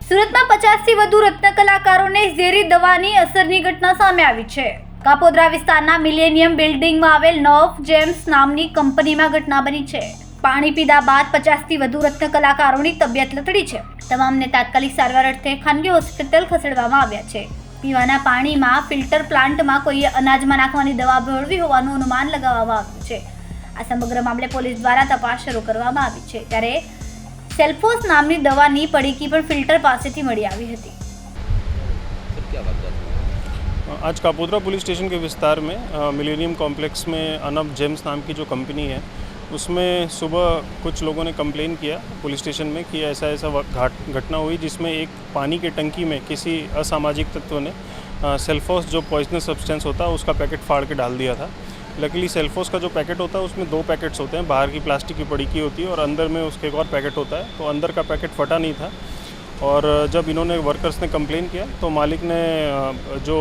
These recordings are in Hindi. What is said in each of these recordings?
સુરતમાં પચાસથી વધુ રત્ન કલાકારોને ઝેરી દવાની અસરની ઘટના સામે આવી છે. કાપોદ્રા વિસ્તારના મિલેનિયમ બિલ્ડિંગમાં આવેલ નોફ જેમ્સ નામની કંપનીમાં ઘટના બની છે. પાણી પીધા બાદ પચાસથી વધુ રત્ન કલાકારોની તબિયત લથડી છે. તમામને તાત્કાલિક સારવાર અર્થે ખાનગી હોસ્પિટલ ખસેડવામાં આવ્યા છે. પીવાના પાણીમાં ફિલ્ટર પ્લાન્ટમાં કોઈએ અનાજમાં નાખવાની દવા ભેળવી હોવાનું અનુમાન લગાવવામાં આવ્યું છે. આ સમગ્ર મામલે પોલીસ દ્વારા તપાસ શરૂ કરવામાં આવી છે ત્યારે સેલ્ફોસ નામની દવાની પડીકી પણ ફિલ્ટર પાસેથી મળી આવી હતી सर क्या बात है आज कापोद्रा पुलिस स्टेशन के विस्तार में मिलेनियम कॉम्प्लेक्स में अनब जेम्स नाम की जो कंपनी है उसमें सुबह कुछ लोगों ने कंप्लेन किया पुलिस स्टेशन में कि ऐसा ऐसा व- घाट घटना हुई जिसमें एक पानी के टंकी में किसी असामाजिक तत्व ने सेल्फोस जो पॉइजनस सब्सटेंस होता है उसका पैकेट फाड़ के डाल दिया था लकीली सेल्फोस का जो पैकेट होता है, उसमें दो पैकेट्स होते हैं। बाहर की प्लास्टिक की पड़ी की होती है और अंदर में उसके एक और पैकेट होता है। तो अंदर का पैकेट फटा नहीं था। और जब इन्होंने वर्कर्स ने कंप्लेन किया तो मालिक ने जो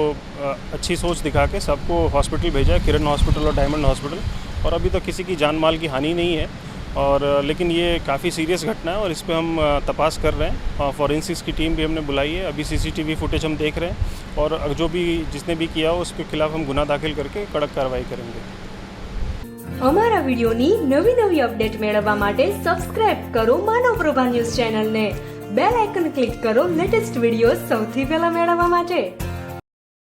अच्छी सोच दिखा के सबको हॉस्पिटल भेजा, किरण हॉस्पिटल और डायमंड हॉस्पिटल और अभी तक किसी की जान माल की हानि नहीं है। और अ, लेकिन ये काफ़ी सीरियस घटना है और इस पर हम अ, तपास कर रहे हैं फॉरेंसिक्स की टीम भी हमने बुलाई है अभी सीसीटीवी फुटेज हम देख रहे हैं और जो भी जिसने भी किया हो उसके खिलाफ हम गुना दाखिल करके कड़क कार्रवाई करेंगे અમારા વિડિયોની નવી નવી અપડેટ મેળવવા માટે સબસ્ક્રાઇબ કરો માનવ પ્રભા ન્યૂઝ ચેનલને બેલ આઇકન ક્લિક કરો લેટેસ્ટ વિડીયો સૌથી પહેલા મેળવવા માટે